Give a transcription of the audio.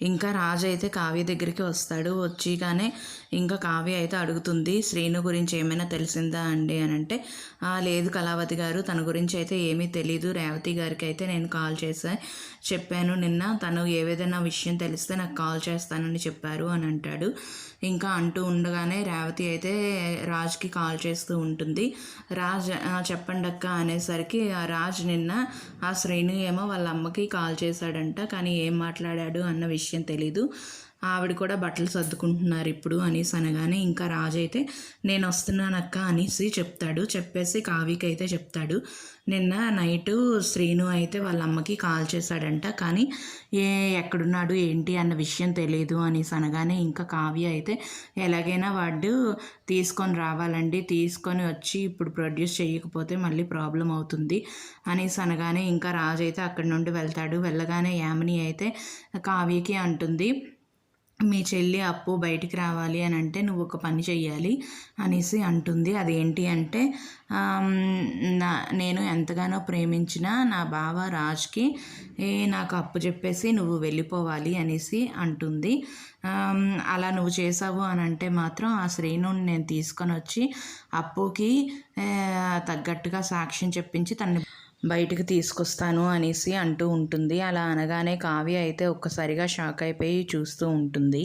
ఇంకా రాజు అయితే కావ్య దగ్గరికి వస్తాడు వచ్చిగానే ఇంకా కావ్య అయితే అడుగుతుంది శ్రీను గురించి ఏమైనా తెలిసిందా అండి అని అంటే లేదు కళావతి గారు తన గురించి అయితే ఏమీ తెలీదు రేవతి గారికి అయితే నేను కాల్ చేసా చెప్పాను నిన్న తను ఏదైనా విషయం తెలిస్తే నాకు కాల్ చేస్తానని చెప్పారు అని అంటాడు. ఇంకా అంటూ ఉండగానే రేవతి అయితే రాజ్కి కాల్ చేస్తూ ఉంటుంది. రాజ్ చెప్పండి అక్క అనేసరికి ఆ రాజ్ నిన్న ఆ శ్రేణు ఏమో వాళ్ళ అమ్మకి కాల్ చేశాడంట కానీ ఏం మాట్లాడాడు అన్న విషయం విషయం తెలీదు. ఆవిడ కూడా బట్టలు సర్దుకుంటున్నారు ఇప్పుడు అనేసి అనగానే ఇంకా రాజు అయితే నేను వస్తున్నానక్క అనేసి చెప్తాడు. చెప్పేసి కావ్యకి అయితే చెప్తాడు. నిన్న నైటు శ్రీను అయితే వాళ్ళ అమ్మకి కాల్ చేశాడంట. కానీ ఏ ఎక్కడున్నాడు? ఏంటి? అన్న విషయం తెలియదు అనేసి అనగానే ఇంకా కావ్య అయితే ఎలాగైనా వాడు తీసుకొని రావాలండి. తీసుకొని వచ్చి ఇప్పుడు ప్రొడ్యూస్ చేయకపోతే మళ్ళీ ప్రాబ్లం అవుతుంది అనేసి అనగానే ఇంకా రాజు అయితే అక్కడి నుండి వెళ్తాడు. వెళ్ళగానే యామిని అయితే కావ్యకి అంటుంది మీ చెల్లి అప్పు బయటికి రావాలి అని అంటే నువ్వు ఒక పని చెయ్యాలి అనేసి అంటుంది. అదేంటి అంటే నా నేను ఎంతగానో ప్రేమించిన నా బావ రాజ్కి ఏ నాకు అప్పు చెప్పేసి నువ్వు వెళ్ళిపోవాలి అనేసి అంటుంది. అలా నువ్వు చేసావు అని అంటే మాత్రం ఆ శ్రీనుని నేను తీసుకొని వచ్చి అప్పుకి తగ్గట్టుగా సాక్ష్యం చెప్పించి తనని బయటికి తీసుకొస్తాను అనేసి అంటూ ఉంటుంది. అలా అనగానే కావ్య అయితే ఒక్కసారిగా షాక్ అయిపోయి చూస్తూ ఉంటుంది.